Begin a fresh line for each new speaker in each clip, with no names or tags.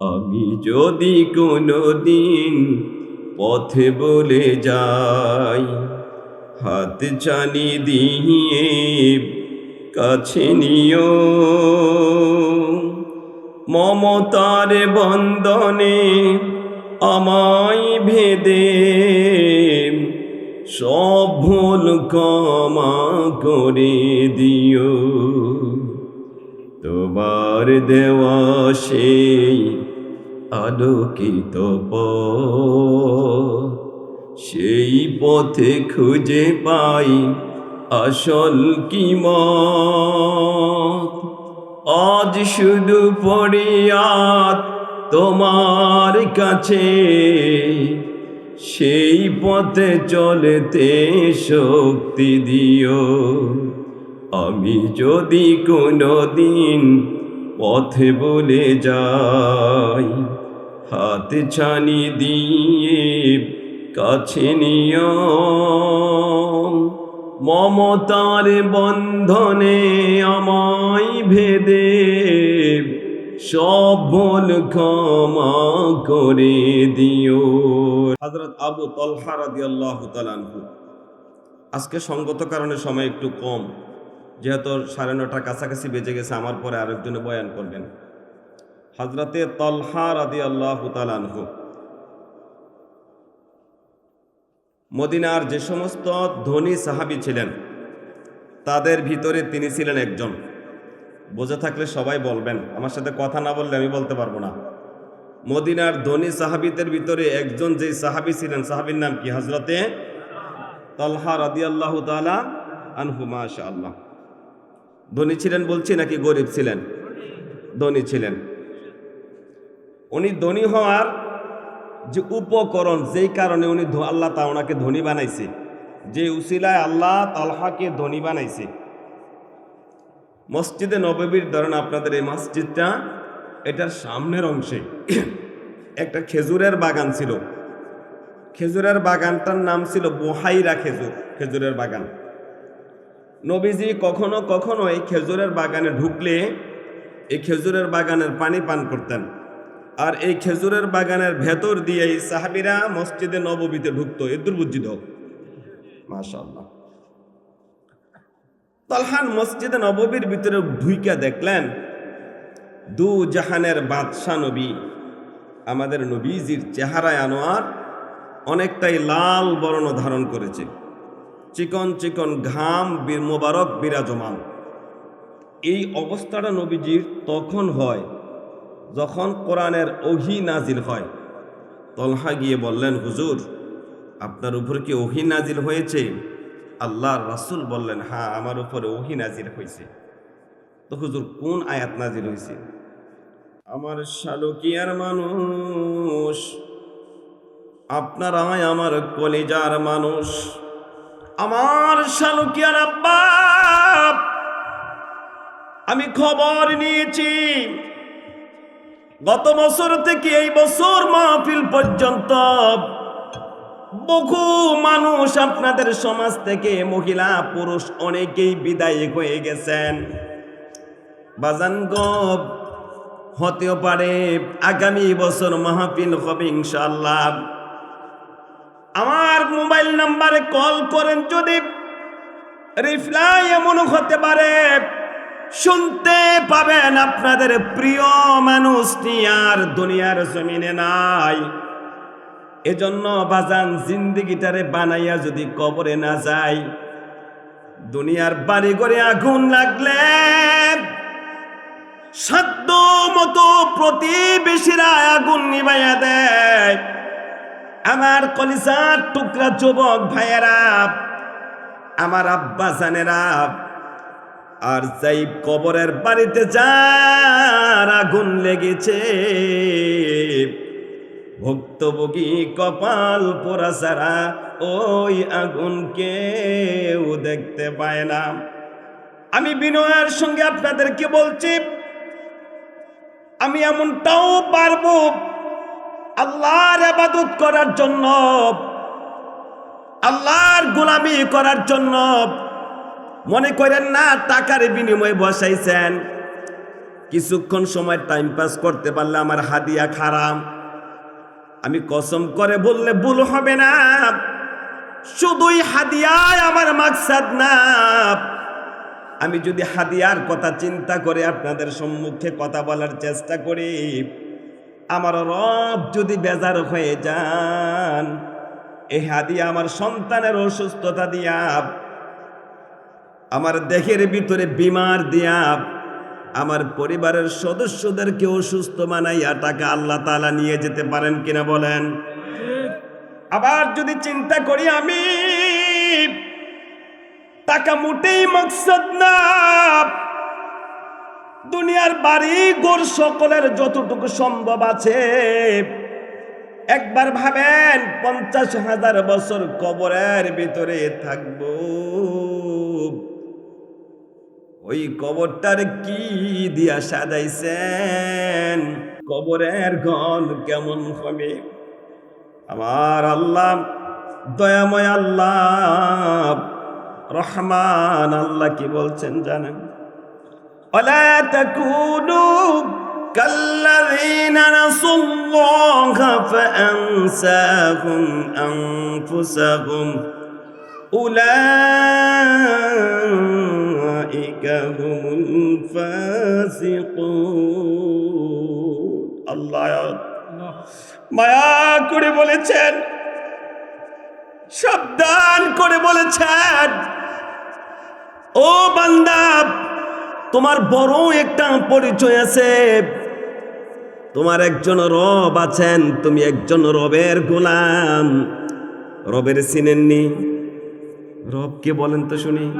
আমি যদি কোনো দিন পথে বলে যাই, হাত চানি দিয়ে কাছে নিও। মমতার বন্দনে আমায় ভেদে সব ভুল ক্ষমা করে দিও। তোমার দেওয়া সেই আলোকিত সেই পথে খুঁজে পাই আসল কি আজ শুধু পড়িয়াত তোমার কাছে। সেই পথে চলতে শক্তি দিও। আমি যদি কোনো দিন পথে বলে যাই হাত ছানি দিয়ে কাছে নিয় মমতার বন্ধনে আমায় ভেদে সব ভুল ক্ষমা করে দিও। হজরত আবু তলহা তাআলা আনহু, আজকে সঙ্গত কারণে সময় একটু কম, যেহেতু সাড়ে নটার কাছাকাছি বেজে গেছে, আমার পরে আরেকজনে বয়ান করবেন। হজরতে তলহা রাদি আল্লাহ তালানহু মদিনার যে সমস্ত ধনী সাহাবি ছিলেন, তাদের ভিতরে তিনি ছিলেন একজন। বোঝা থাকলে সবাই বলবেন, আমার সাথে কথা না বললে আমি বলতে পারব না। মদিনার ধনী সাহাবিদের ভিতরে একজন যেই সাহাবি ছিলেন, সাহাবির নাম কি? হজরতে তলহা রাদি আল্লাহ তালা আনহু মাশা আল্লাহ ধনী ছিলেন বলছি নাকি গরিব ছিলেন? ধনী ছিলেন। উনি ধনী হওয়ার যে উপকরণ, যেই কারণে উনি আল্লাহ তা ওনাকে ধনী বানাইছে। যে উসিলায় আল্লাহ তালহাকে ধনী বানাইছে। মসজিদে নববীর ধরেন আপনাদের এই মসজিদটা, এটার সামনের অংশে একটা খেজুরের বাগান ছিল। খেজুরের বাগানটার নাম ছিল বোহাইরা খেজুর, খেজুরের বাগান। নবীজি কখনো কখনো এই খেজুরের বাগানে ঢুকলে এই খেজুরের বাগানের পানি পান করতেন। আর এই খেজুরের বাগানের ভেতর দিয়ে এই সাহাবিরা মসজিদে নববীতে ঢুকতো। এ দুর্বুজ্জিত মাশাল্লাহ তালহান মসজিদে নববীর ভিতরে ঢুইকা দেখলেন, দু জাহানের বাদশাহ নবী, আমাদের নবীজির চেহারায় আনোয়ার অনেকটাই লাল বর্ণ ধারণ করেছে। চিকন চিকন ঘাম বীর মোবারক বিরাজমান। এই অবস্থাটা নবীজির তখন হয় যখন কোরআনের ওহি নাজিল হয়, তলহা গিয়ে বললেন, হুজুর, আপনার উপর কি ওহি নাজিল হয়েছে? আল্লাহর রাসূল বললেন হ্যাঁ আমার উপরে ওহি নাজিল হয়েছে। তো হুজুর, কোন আয়াত নাজিল হয়েছে? আমার শালকিয়ার মানুষ আপনারাই আমার কলিজার মানুষ, আমার শালকিয়ার আব্বা, আমি খবর নিয়েছি। গত বছর থেকে এই বছর মাহফিল পর্যন্ত বহু মানুষ আপনাদের সমাজ থেকে মহিলা, পুরুষ অনেকেই বিদায় হয়ে গেছেন। বাজান গব হতেও পারে আগামী বছর মাহফিল হবে ইনশাল্লাহ আমার মোবাইল নাম্বারে কল করেন যদি। রিপ্লাই এমন হতে পারে। শুনতে পাবেন আপনাদের প্রিয় মানুষটি আর দুনিয়ার জমিনে নাই। এজন্য বাজান জিন্দিগিটারে বানাইয়া যদি কবরে না যায়, দুনিয়ার বাড়ি করে আগুন লাগলে সাধ্য মতো প্রতিবেশীরা আগুন নিবাইয়া দেয়। আমার কলিজার টুকরা যুবক ভাইয়েরা, আমার আব্বা জানেরা আর যাই কবরের বাড়িতে যার আগুন লেগেছে, ভুক্তভোগী কপাল পোড়া ছাড়া ওই আগুন কেউ দেখতে পায় না। আমি বিনয়ের সঙ্গে আপনাদেরকে বলছি, আমি এমনটাও পারব আল্লাহর আবাদত করার জন্য, আল্লাহর গোলামি করার জন্য মনে করেন না টাকার বিনিময়ে বসাইছেন? কিছুক্ষণ সময় টাইম পাস করতে পারলে আমার হাদিয়া খারাম আমি কসম করে বললে ভুল হবে না। শুধুই হাদিয়ায় আমার মাকসাদ না। আমি যদি হাদিয়ার কথা চিন্তা করে আপনাদের সম্মুখে কথা বলার চেষ্টা করি, আমার রব যদি বেজার হয়ে যান এই হাদিয়া আমার সন্তানের অসুস্থতা দিয়া আমার দেহের ভিতরে বিমার দিয়া আমার পরিবারের সদস্যদেরকে অসুস্থ মানাইয়া টাকা আল্লাহ তাআলা নিয়ে যেতে পারেন কিনা বলেন। আবার যদি চিন্তা করি আমি, টাকা মোটেই মকসদ না। দুনিয়ার বাড়ি গোর সকলের যতটুকু সম্ভব আছে। একবার ভাবেন, পঞ্চাশ হাজার বছর কবরের ভিতরে থাকব। ওই কবরটার কি দিয়া সাজাইছেন কবরের ঘন কেমন হবে আমার আল্লাহ দয়াময় আল্লাহ রহমান আল্লাহ কি বলছেন জানেন ولا تكونوا كالذين نسوا الله فأنساهم أنفسهم উলাইকা হুমুল ফাসিকুন। আল্লাহ মায়া করে বলেছেন, সাবধান করে বলেছেন। ও বান্দা, তোমার বড় একটা পরিচয় আছে। তোমার একজন রব আছেন, তুমি একজন রবের গোলাম। রবের চিনেননি? রব কে বলেন তো শুনি।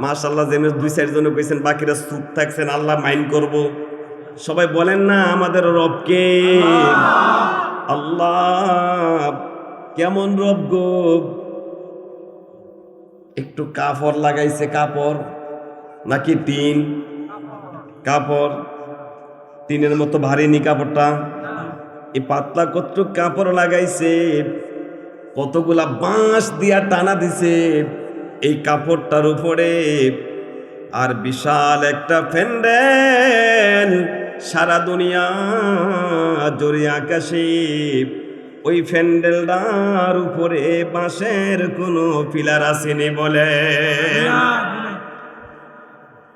মাশাল্লাহ যেন দুই চারজনে কইছেন, বাকিরা চুপ থাকছেন, আল্লাহ মাইন্ড করব। সবাই বলেন না আমাদের রবকে। আল্লাহ, কেমন রব গো? একটু কাপড় লাগাইছে কাপড়, নাকি টিন? কাপড়, টিনের মতো ভারী নি কাপড়টা? এই পাতলা কত কাপড় লাগাইছে? কতগুলা বাঁশ দিয়া টানা দিছে এই কাপড়টার উপরে। আর বিশাল একটা ফ্যান্ডেল সারা দুনিয়া জড়ি আকাশে। ওই ফ্যান্ডেলটার উপরে বাঁশের কোনো পিলার আসেনি বলে।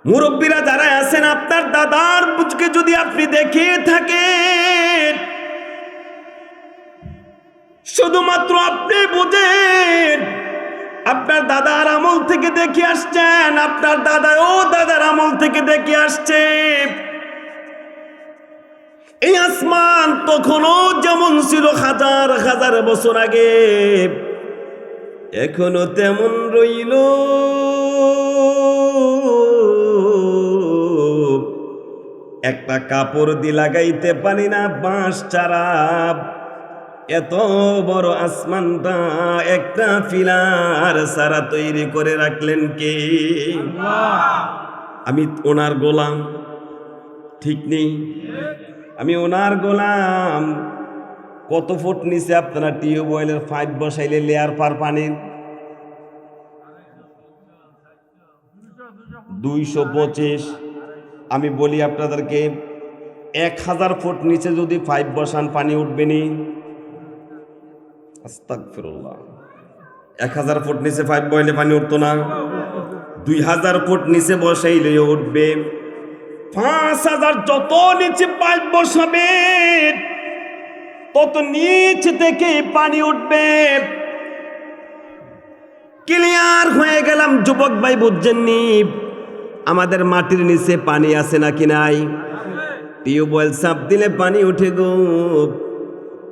মুরব্বীরা যারা আছেন, আপনার দাদার বুঝকে যদি আপনি দেখিয়ে থাকেন শুধুমাত্র আপনি বুঝেন। আপনার দাদার আমল থেকে দেখে আসছেন, আপনার দাদা ও দাদার আমল থেকে দেখে আসছে। এই আসমান তখনও যেমন ছিল হাজার হাজার বছর আগে, এখনও তেমন রইল। একটা কাপড় দি লাগাইতে পারি না, বাঁশ চারা এত বড় আসমানটা একটা ফিলার সারা তৈরি করে রাখলেন কে? আমি ওনার গোলাম। ঠিক নেই? আমি ওনার গোলাম। কত ফুট নিচে আপনারা টিউবওয়েলের পাইপ বসাইলে লেয়ার পার পানির? দুইশো পঁচিশ। আমি বলি আপনাদেরকে এক হাজার ফুট নিচে যদি পাইপ বসান পানি উঠবে নি? এক হাজার ফুট নিচে পাইপ বইলে পানি উঠতো না। দুই হাজার ফুট নিচে বসাইলে উঠবে। পাঁচ হাজার যত নিচে পাইপ বসাবে, তত নিচ থেকে পানি উঠবে। ক্লিয়ার হয়ে গেলাম, যুবক ভাই বুঝছেননি আমাদের মাটির নিচে পানি আছে নাকি নাই? টিউবওয়েল সাপ দিলে পানি উঠে গো।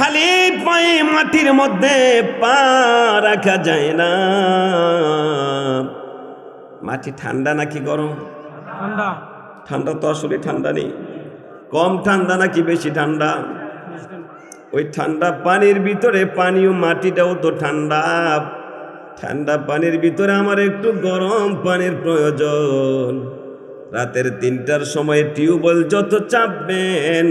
খালি পায়ে মাটির মধ্যে পা রাখা যায় না। মাটি ঠান্ডা নাকি গরম?
ঠান্ডা।
ঠান্ডা তো আসলে ঠান্ডা নেই। কম ঠান্ডা নাকি বেশি ঠান্ডা? ওই ঠান্ডা পানির ভিতরে পানি ও মাটিটাও তো ঠান্ডা। ঠান্ডা পানির ভিতরে আমার একটু গরম পানির প্রয়োজন। রাতের তিনটার সময় টিউবওয়েল যত চাপবেন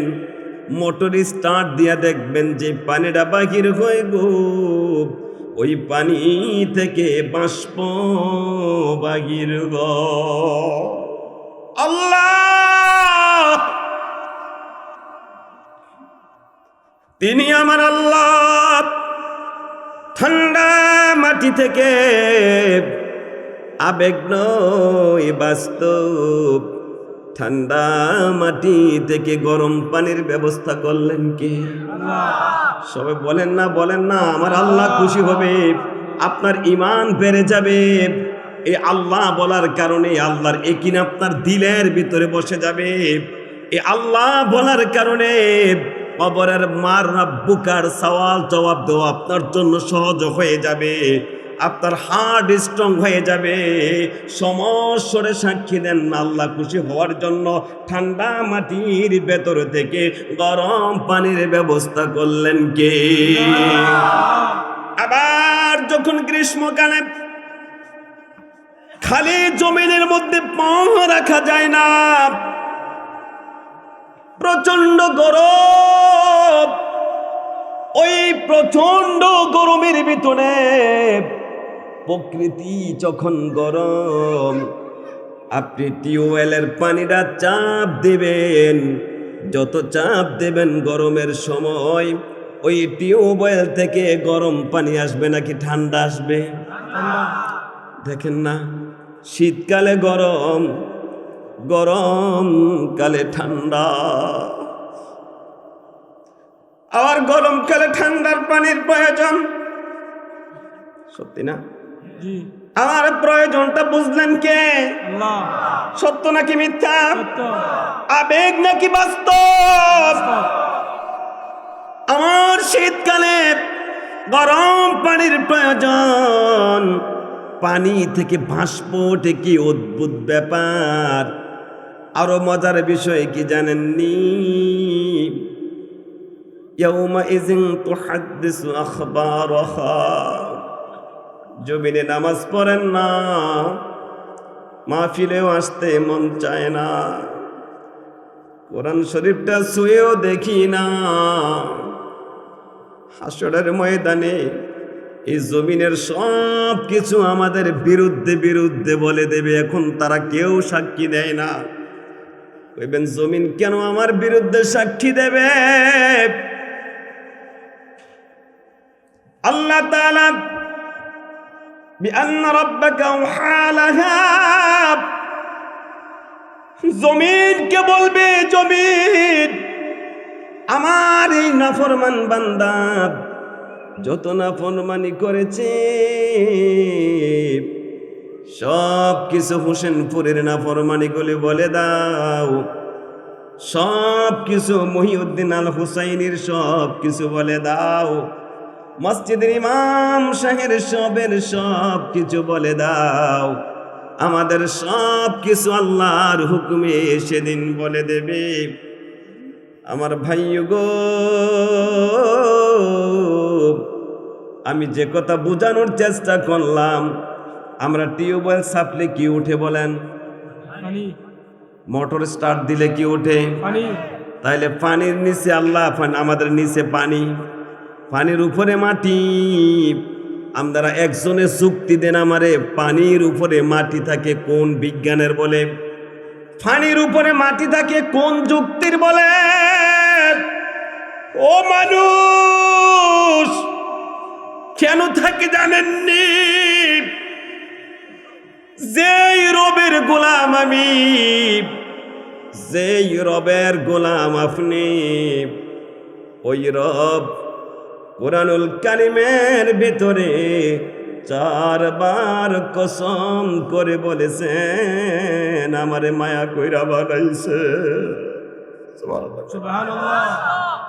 মোটর স্টার্ট দিয়া দেখবেন যে পানিটা বাহির হয়ে গো ওই পানি থেকে বাষ্প বাহির আল্লাহ! তিনি আমার আল্লাহ। ঠান্ডা মাটি থেকে আবেগ নয় বাস্তব। ঠান্ডা মাটি থেকে গরম পানির ব্যবস্থা করলেন কে? সবাই বলেন না বলেন না, আমার আল্লাহ খুশি হবে। আপনার ইমান বেড়ে যাবে। এই আল্লাহ বলার কারণে আল্লাহর একিন আপনার দিলের ভিতরে বসে যাবে। এই আল্লাহ বলার কারণে কবরের মার বুকার সওয়াল জবাব দেওয়া আপনার জন্য সহজ হয়ে যাবে। আপনার হার্ট স্ট্রং হয়ে যাবে। সমস্যরে সাক্ষী দেন আল্লাহ খুশি হওয়ার জন্য ঠান্ডা মাটির ভেতর থেকে গরম পানির ব্যবস্থা করলেন কে? আবার যখন গ্রীষ্মকালে খালি জমিনের মধ্যে পা রাখা যায় না প্রচণ্ড গরম। ওই প্রচণ্ড গরমের ভিতরে প্রকৃতি যখন গরম, আপনি টিউবওয়েলের পানিটা চাপ দেবেন। যত চাপ দেবেন গরমের সময়, ওই টিউবওয়েল থেকে গরম পানি আসবে নাকি ঠান্ডা আসবে? দেখেন না, শীতকালে গরম গরম কালে ঠান্ডা। আবার গরমকালে ঠান্ডার পানির প্রয়োজন। সত্যি না? আমার প্রয়োজনটা বুঝলেন কে
আল্লাহ
সত্য নাকি মিথ্যা
সত্য
আবেগ নাকি বাস্তব আমার শীতকালে গরম পানির প্রয়োজন পানি থেকে বাষ্প ওঠে কি অদ্ভুত ব্যাপার আরো মজার বিষয় কি জানেননি يومئذ تحدث أخبارها জমিনে নামাজ পড়েন না। মাহফিলেও আসতে মন চায় না। কোরআন শরীফটা শুয়েও দেখি না। হাসরের ময়দানে এই জমিনের সব কিছু আমাদের বিরুদ্ধে বিরুদ্ধে বলে দেবে, এখন তারা কেউ সাক্ষী দেয় না। কইবেন, জমিন কেন আমার বিরুদ্ধে সাক্ষী দেবে? আল্লাহ তাআলা জমিনকে বলবে, জমিন, আমার এই নাফরমান বান্দা যত নাফরমানি করেছে সব কিছু হোসেনপুরের নাফরমানি গুলি বলে দাও। সব কিছু মহিউদ্দিন আল হুসাইনের সব কিছু বলে দাও। মসজিদের ইমাম শাহের সবের সব কিছু বলে দাও। আমাদের সব কিছু আল্লাহর হুকুমে সেদিন বলে দেবে। আমার ভাই গো আমি যে কথা বোঝানোর চেষ্টা করলাম আমরা টিউবওয়েল সাপলে কি উঠে বলেন? মোটর স্টার্ট দিলে কি ওঠে
পানি।
তাইলে পানির নিচে আল্লাহ আমাদের নিচে পানি। পানির উপরে মাটি। আমরা একজনে যুক্তি দেন আমারে, পানির উপরে মাটি থাকে কোন বিজ্ঞানের বলে? পানির উপরে মাটি থাকে কোন যুক্তির বলে? ও মানুষ, কেন থাকে জানেননি? যেই রবের গোলাম আমি, যেই রবের গোলাম আপনি, ওই রব কোরআনুল কালিমের ভিতরে চারবার কসম করে বলেছেন আমারে মায়া কইরা বানাইছে সুবহানাল্লাহ।
সুবহানাল্লাহ